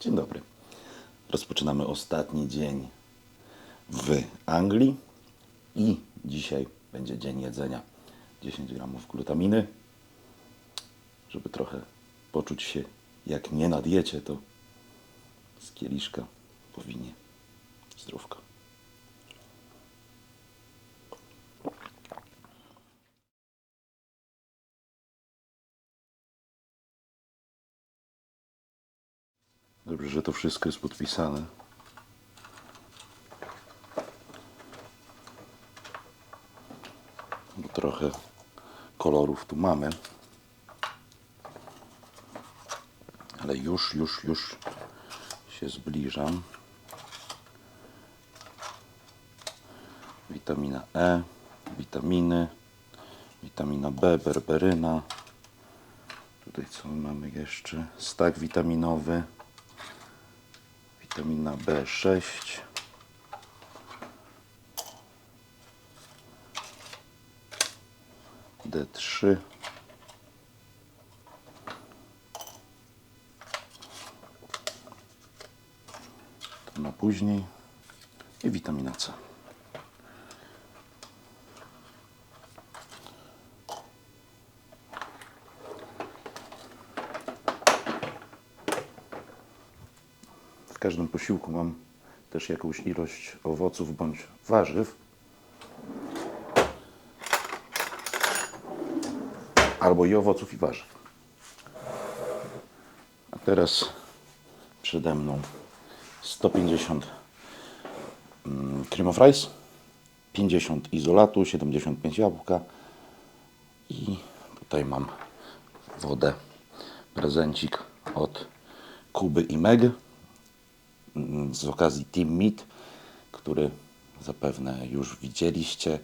Dzień dobry. Rozpoczynamy ostatni dzień w Anglii i dzisiaj będzie dzień jedzenia. 10 gramów glutaminy, żeby trochę poczuć się jak nie na diecie, to z kieliszka powinie zdrówko. Dobrze, że to wszystko jest podpisane. Bo trochę kolorów tu mamy. Ale już, już, już się zbliżam. Witamina E, witaminy, witamina B, berberyna. Tutaj co my mamy jeszcze? Stak witaminowy witamina B6 D3 to na później. I witamina C. każdym posiłku mam też jakąś ilość owoców bądź warzyw. Albo i owoców i warzyw. A teraz przede mną 150 mm, cream of rice, 50 izolatu, 75 jabłka i tutaj mam wodę, prezencik od Kuby i Meg z okazji Team Meet, który zapewne już widzieliście.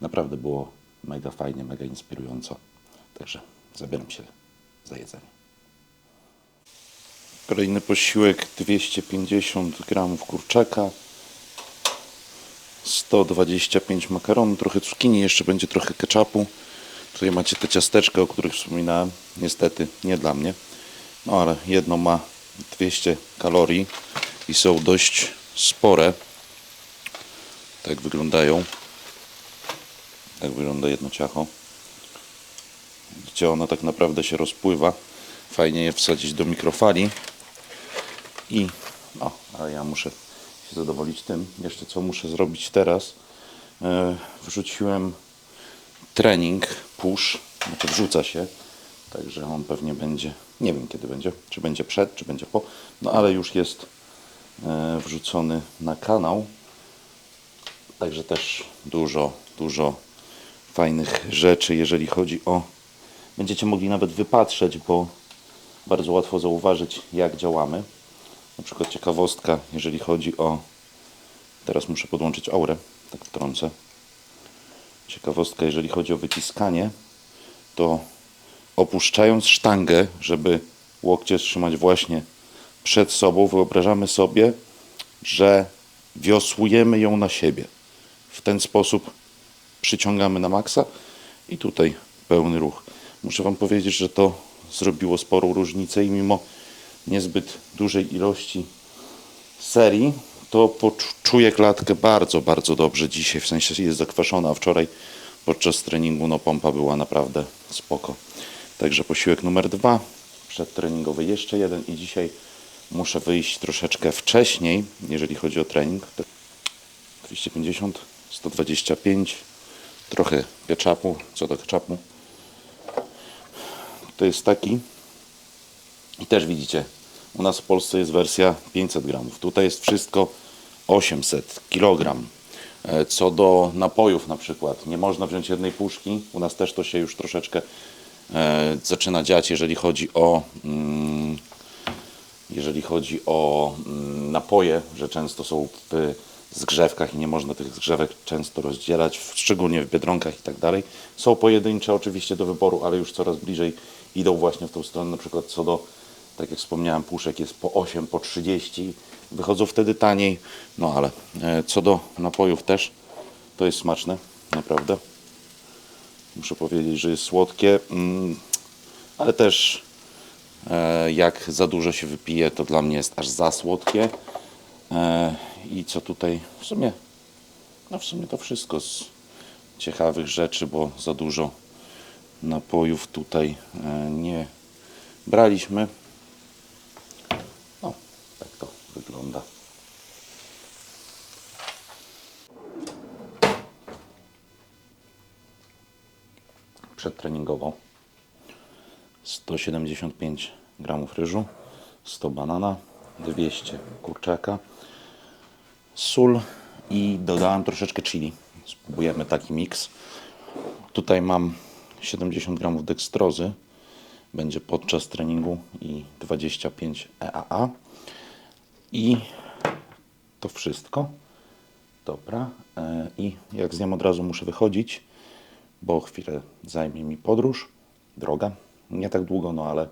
Naprawdę było mega fajnie, mega inspirująco. Także zabieram się za jedzenie. Kolejny posiłek 250 gramów kurczaka, 125 makaronu, trochę cukinii, jeszcze będzie trochę ketchupu. Tutaj macie te ciasteczka, o których wspominałem. Niestety nie dla mnie. No ale jedno ma 200 kalorii i są dość spore. Tak wyglądają. Tak wygląda jedno ciacho. Widzicie, ono tak naprawdę się rozpływa. Fajnie je wsadzić do mikrofali. I no, ale ja muszę się zadowolić tym. Jeszcze co muszę zrobić teraz? E, wrzuciłem trening push, znaczy wrzuca się, także on pewnie będzie, nie wiem kiedy będzie, czy będzie przed, czy będzie po, no ale już jest wrzucony na kanał, także też dużo, dużo fajnych rzeczy, jeżeli chodzi o, będziecie mogli nawet wypatrzeć, bo bardzo łatwo zauważyć jak działamy, na przykład ciekawostka, jeżeli chodzi o, teraz muszę podłączyć aurę, tak wtrącę, ciekawostka, jeżeli chodzi o wyciskanie, to opuszczając sztangę, żeby łokcie trzymać właśnie przed sobą, wyobrażamy sobie, że wiosłujemy ją na siebie. W ten sposób przyciągamy na maksa i tutaj pełny ruch. Muszę Wam powiedzieć, że to zrobiło sporą różnicę i mimo niezbyt dużej ilości serii, to poczuję klatkę bardzo, bardzo dobrze dzisiaj, w sensie jest zakwaszona, a wczoraj podczas treningu no pompa była naprawdę spoko. Także posiłek numer dwa, przedtreningowy jeszcze jeden i dzisiaj muszę wyjść troszeczkę wcześniej, jeżeli chodzi o trening. 250, 125, trochę ketchupu, co do ketchupu. To jest taki i też widzicie, u nas w Polsce jest wersja 500 gramów. Tutaj jest wszystko 800 kg. E, Co do napojów na przykład, nie można wziąć jednej puszki. U nas też to się już troszeczkę e, zaczyna dziać, jeżeli chodzi o mm, jeżeli chodzi o mm, napoje, że często są w zgrzewkach i nie można tych zgrzewek często rozdzielać, szczególnie w biedronkach i tak dalej. Są pojedyncze oczywiście do wyboru, ale już coraz bliżej idą właśnie w tą stronę, na przykład co do, tak jak wspomniałem, puszek jest po 8, po 30, wychodzą wtedy taniej, no ale e, co do napojów też, to jest smaczne, naprawdę. Muszę powiedzieć, że jest słodkie, mm, ale też Jak za dużo się wypije, to dla mnie jest aż za słodkie. E, I co tutaj w sumie, no w sumie to wszystko z ciekawych rzeczy, bo za dużo napojów tutaj e, nie braliśmy. No, tak to wygląda. Przedtreningowo 175 gramów ryżu, 100 banana, 200 kurczaka, sól i dodałem troszeczkę chili. Spróbujemy taki miks. Tutaj mam 70 gramów dekstrozy, będzie podczas treningu i 25 EAA. I to wszystko. Dobra. E, I jak zjem od razu muszę wychodzić, bo chwilę zajmie mi podróż, droga. Nie tak długo, no ale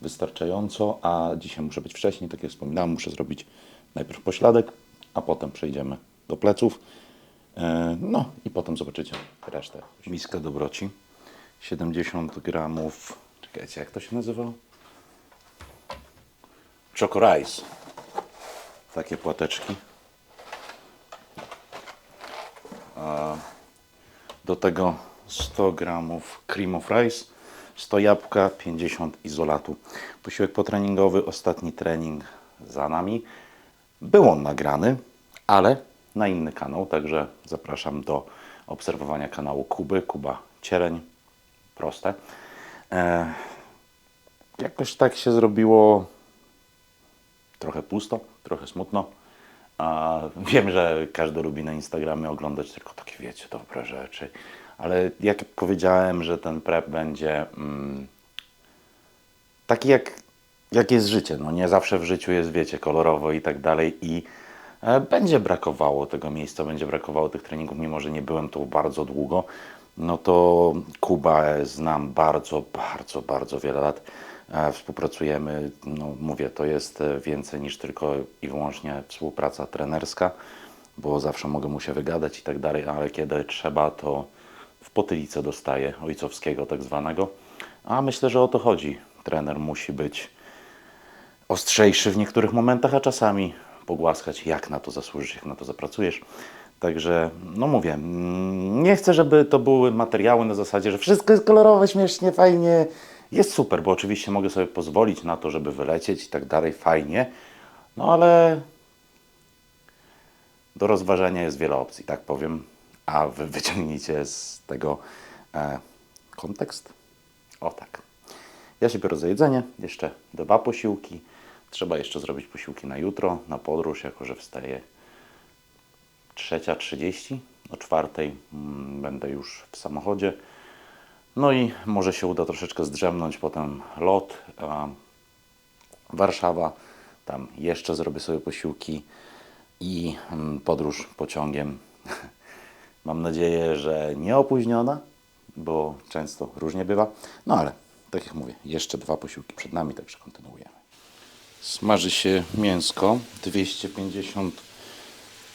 wystarczająco, a dzisiaj muszę być wcześniej, tak jak wspominałem, muszę zrobić najpierw pośladek, a potem przejdziemy do pleców. E, No i potem zobaczycie resztę. Miska dobroci. 70 gramów. Czekajcie, jak to się nazywało? Choco Rice. Takie płateczki. Do tego 100 gramów cream of rice, 100 jabłka, 50 izolatu. Posiłek potreningowy, ostatni trening za nami. Był on nagrany, ale na inny kanał, także zapraszam do obserwowania kanału Kuby, Kuba Cieleń, proste. E, jakoś tak się zrobiło trochę pusto, trochę smutno. A wiem, że każdy lubi na Instagramie oglądać tylko takie, wiecie, dobre rzeczy. Ale jak powiedziałem, że ten prep będzie mm, taki jak, jak jest życie. No nie zawsze w życiu jest, wiecie, kolorowo i tak dalej. I e, będzie brakowało tego miejsca, będzie brakowało tych treningów, mimo że nie byłem tu bardzo długo. No to Kuba znam bardzo, bardzo, bardzo wiele lat. E, Współpracujemy, no mówię, to jest e, więcej niż tylko i wyłącznie współpraca trenerska, bo zawsze mogę mu się wygadać i tak dalej, ale kiedy trzeba, to w potylicę dostaję ojcowskiego tak zwanego. A myślę, że o to chodzi. Trener musi być ostrzejszy w niektórych momentach, a czasami pogłaskać, jak na to zasłużysz, jak na to zapracujesz. Także, no mówię, mm, nie chcę, żeby to były materiały na zasadzie, że wszystko jest kolorowe, śmiesznie, fajnie. Jest super, bo oczywiście mogę sobie pozwolić na to, żeby wylecieć i tak dalej, fajnie. No ale do rozważenia jest wiele opcji, tak powiem, a wy wyciągnijcie z tego e, kontekst. O tak. Ja się biorę za jedzenie, jeszcze dwa posiłki. Trzeba jeszcze zrobić posiłki na jutro, na podróż, jako że wstaję 3.30. O czwartej mm, będę już w samochodzie. No i może się uda troszeczkę zdrzemnąć, potem lot, a Warszawa, tam jeszcze zrobię sobie posiłki i mm, podróż pociągiem. Mam nadzieję, że nie opóźniona, bo często różnie bywa. No ale, tak jak mówię, jeszcze dwa posiłki przed nami, także kontynuujemy. Smaży się mięsko, 250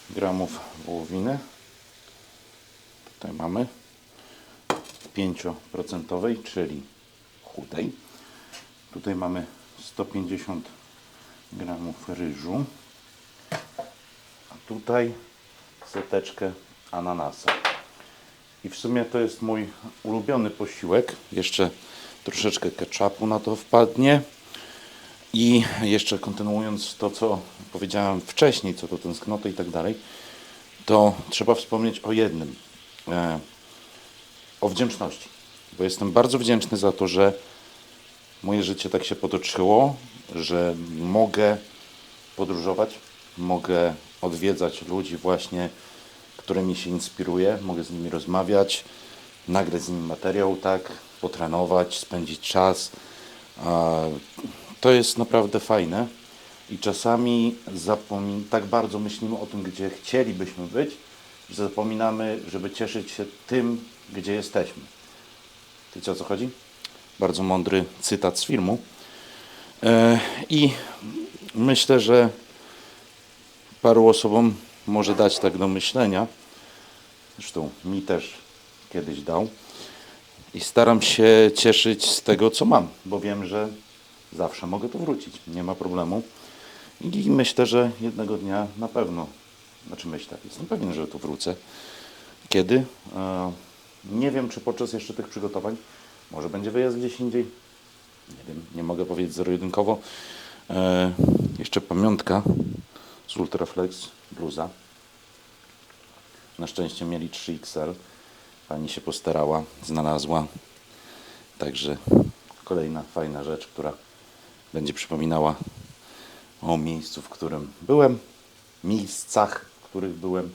gramów wołowiny. Tutaj mamy 5%, czyli chudej. Tutaj mamy 150 gramów ryżu. A tutaj seteczkę ananasa. I w sumie to jest mój ulubiony posiłek. Jeszcze troszeczkę ketchupu na to wpadnie. I jeszcze kontynuując to, co powiedziałem wcześniej, co do tęsknoty i tak dalej, to trzeba wspomnieć o jednym. E, o wdzięczności. Bo jestem bardzo wdzięczny za to, że moje życie tak się potoczyło, że mogę podróżować, mogę odwiedzać ludzi właśnie, którymi się inspiruję, mogę z nimi rozmawiać, nagrać z nimi materiał, tak, potrenować, spędzić czas. To jest naprawdę fajne i czasami zapomin- tak bardzo myślimy o tym, gdzie chcielibyśmy być, że zapominamy, żeby cieszyć się tym, gdzie jesteśmy. Wiecie o co chodzi? Bardzo mądry cytat z filmu. E, I myślę, że paru osobom może dać tak do myślenia. Zresztą mi też kiedyś dał. I staram się cieszyć z tego, co mam, bo wiem, że zawsze mogę tu wrócić, nie ma problemu. I myślę, że jednego dnia na pewno, znaczy myślę, jestem pewien, że tu wrócę. Kiedy? E, Nie wiem, czy podczas jeszcze tych przygotowań, może będzie wyjazd gdzieś indziej, nie wiem, nie mogę powiedzieć zero-jedynkowo. E, jeszcze pamiątka z Ultraflex bluza. Na szczęście mieli 3XL. Pani się postarała, znalazła. Także kolejna fajna rzecz, która będzie przypominała o miejscu, w którym byłem, miejscach, w których byłem.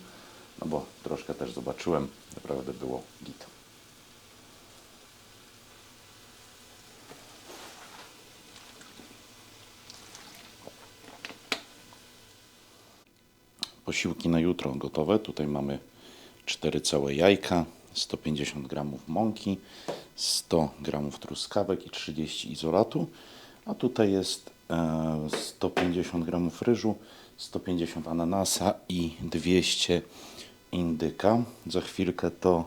No bo troszkę też zobaczyłem, naprawdę było git. Posiłki na jutro gotowe. Tutaj mamy 4 całe jajka, 150 gramów mąki, 100 gramów truskawek i 30 izolatu. A tutaj jest e, 150 gramów ryżu, 150 ananasa i 200 indyka. Za chwilkę to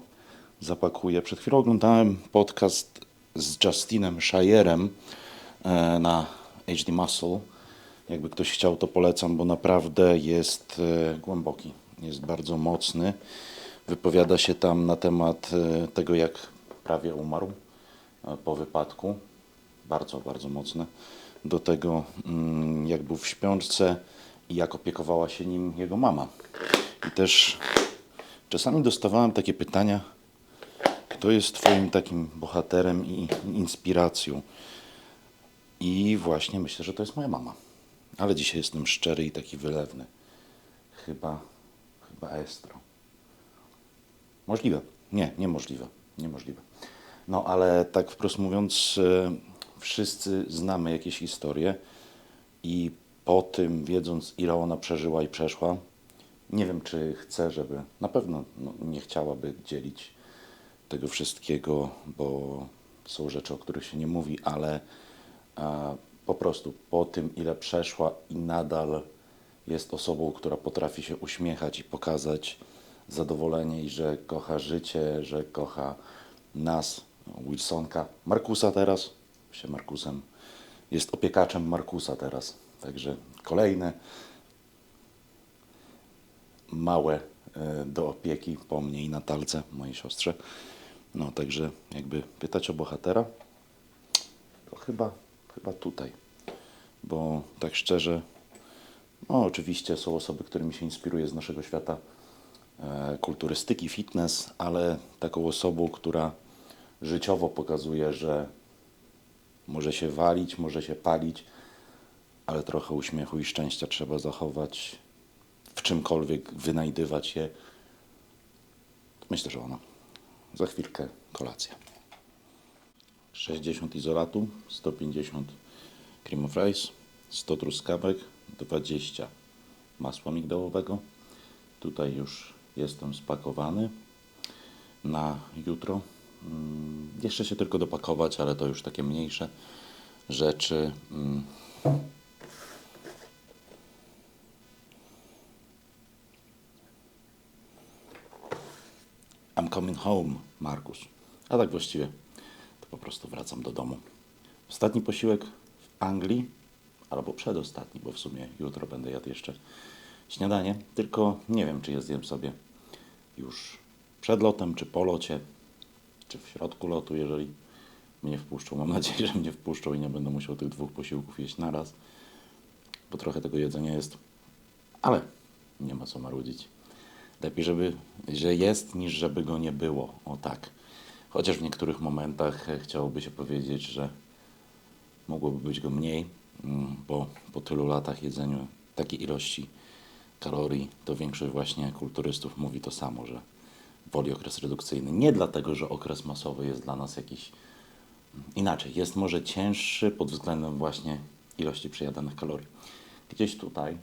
zapakuję. Przed chwilą oglądałem podcast z Justinem Shire'em e, na HD Muscle. Jakby ktoś chciał, to polecam, bo naprawdę jest e, głęboki, jest bardzo mocny. Wypowiada się tam na temat e, tego, jak prawie umarł e, po wypadku. Bardzo, bardzo mocne. Do tego, mm, jak był w śpiączce i jak opiekowała się nim jego mama. I też czasami dostawałem takie pytania, kto jest Twoim takim bohaterem i inspiracją? I właśnie myślę, że to jest moja mama. Ale dzisiaj jestem szczery i taki wylewny. Chyba, chyba Estro. Możliwe. Nie, niemożliwe. Niemożliwe. No ale tak wprost mówiąc, e, wszyscy znamy jakieś historie i po tym, wiedząc ile ona przeżyła i przeszła, nie wiem czy chcę, żeby, na pewno no, nie chciałaby dzielić tego wszystkiego, bo są rzeczy, o których się nie mówi, ale a, po prostu po tym, ile przeszła i nadal jest osobą, która potrafi się uśmiechać i pokazać zadowolenie i że kocha życie, że kocha nas, Wilsonka, Markusa teraz, się Markusem, jest opiekaczem Markusa teraz, także kolejne małe e, do opieki po mnie i Natalce, mojej siostrze. No, także jakby pytać o bohatera, to chyba, chyba tutaj. Bo tak szczerze, no oczywiście są osoby, którymi się inspiruję z naszego świata e, kulturystyki, fitness, ale taką osobą, która życiowo pokazuje, że może się walić, może się palić, ale trochę uśmiechu i szczęścia trzeba zachować, w czymkolwiek wynajdywać je. Myślę, że ona. Za chwilkę kolacja. 60 izolatu, 150 cream of rice, 100 truskawek, 20 masła migdałowego. Tutaj już jestem spakowany na jutro. Mm, Jeszcze się tylko dopakować, ale to już takie mniejsze rzeczy. Mm. I'm coming home, Markus. A tak właściwie po prostu wracam do domu. Ostatni posiłek w Anglii, albo przedostatni, bo w sumie jutro będę jadł jeszcze śniadanie. Tylko nie wiem, czy je zjem sobie już przed lotem, czy po locie, czy w środku lotu, jeżeli mnie wpuszczą. Mam nadzieję, że mnie wpuszczą i nie będę musiał tych dwóch posiłków jeść naraz, bo trochę tego jedzenia jest, ale nie ma co marudzić. Lepiej, żeby, że jest, niż żeby go nie było. O tak. Chociaż w niektórych momentach e, chciałoby się powiedzieć, że mogłoby być go mniej, mm, bo po tylu latach jedzeniu takiej ilości kalorii, to większość właśnie kulturystów mówi to samo, że woli okres redukcyjny. Nie dlatego, że okres masowy jest dla nas jakiś mm, inaczej. Jest może cięższy pod względem właśnie ilości przejadanych kalorii. Gdzieś tutaj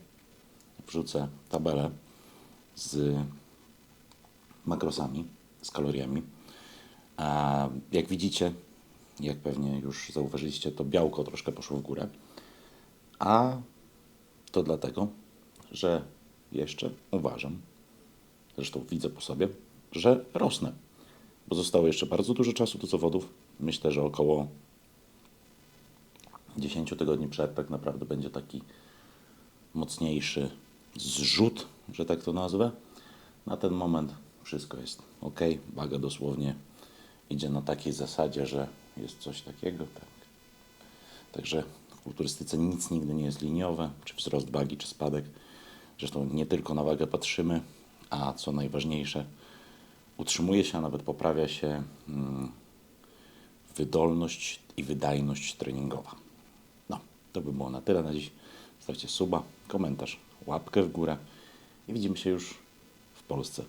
wrzucę tabelę z makrosami, z kaloriami. A jak widzicie, jak pewnie już zauważyliście, to białko troszkę poszło w górę. A to dlatego, że jeszcze uważam, zresztą widzę po sobie, że rosnę. Bo zostało jeszcze bardzo dużo czasu do zawodów. Myślę, że około 10 tygodni przed tak naprawdę będzie taki mocniejszy zrzut, że tak to nazwę. Na ten moment wszystko jest ok. Waga dosłownie idzie na takiej zasadzie, że jest coś takiego. Tak. Także w kulturystyce nic nigdy nie jest liniowe, czy wzrost wagi, czy spadek. Zresztą nie tylko na wagę patrzymy, a co najważniejsze, utrzymuje się, a nawet poprawia się mm, wydolność i wydajność treningowa. No, to by było na tyle na dziś. Zostawcie suba, komentarz, łapkę w górę i widzimy się już w Polsce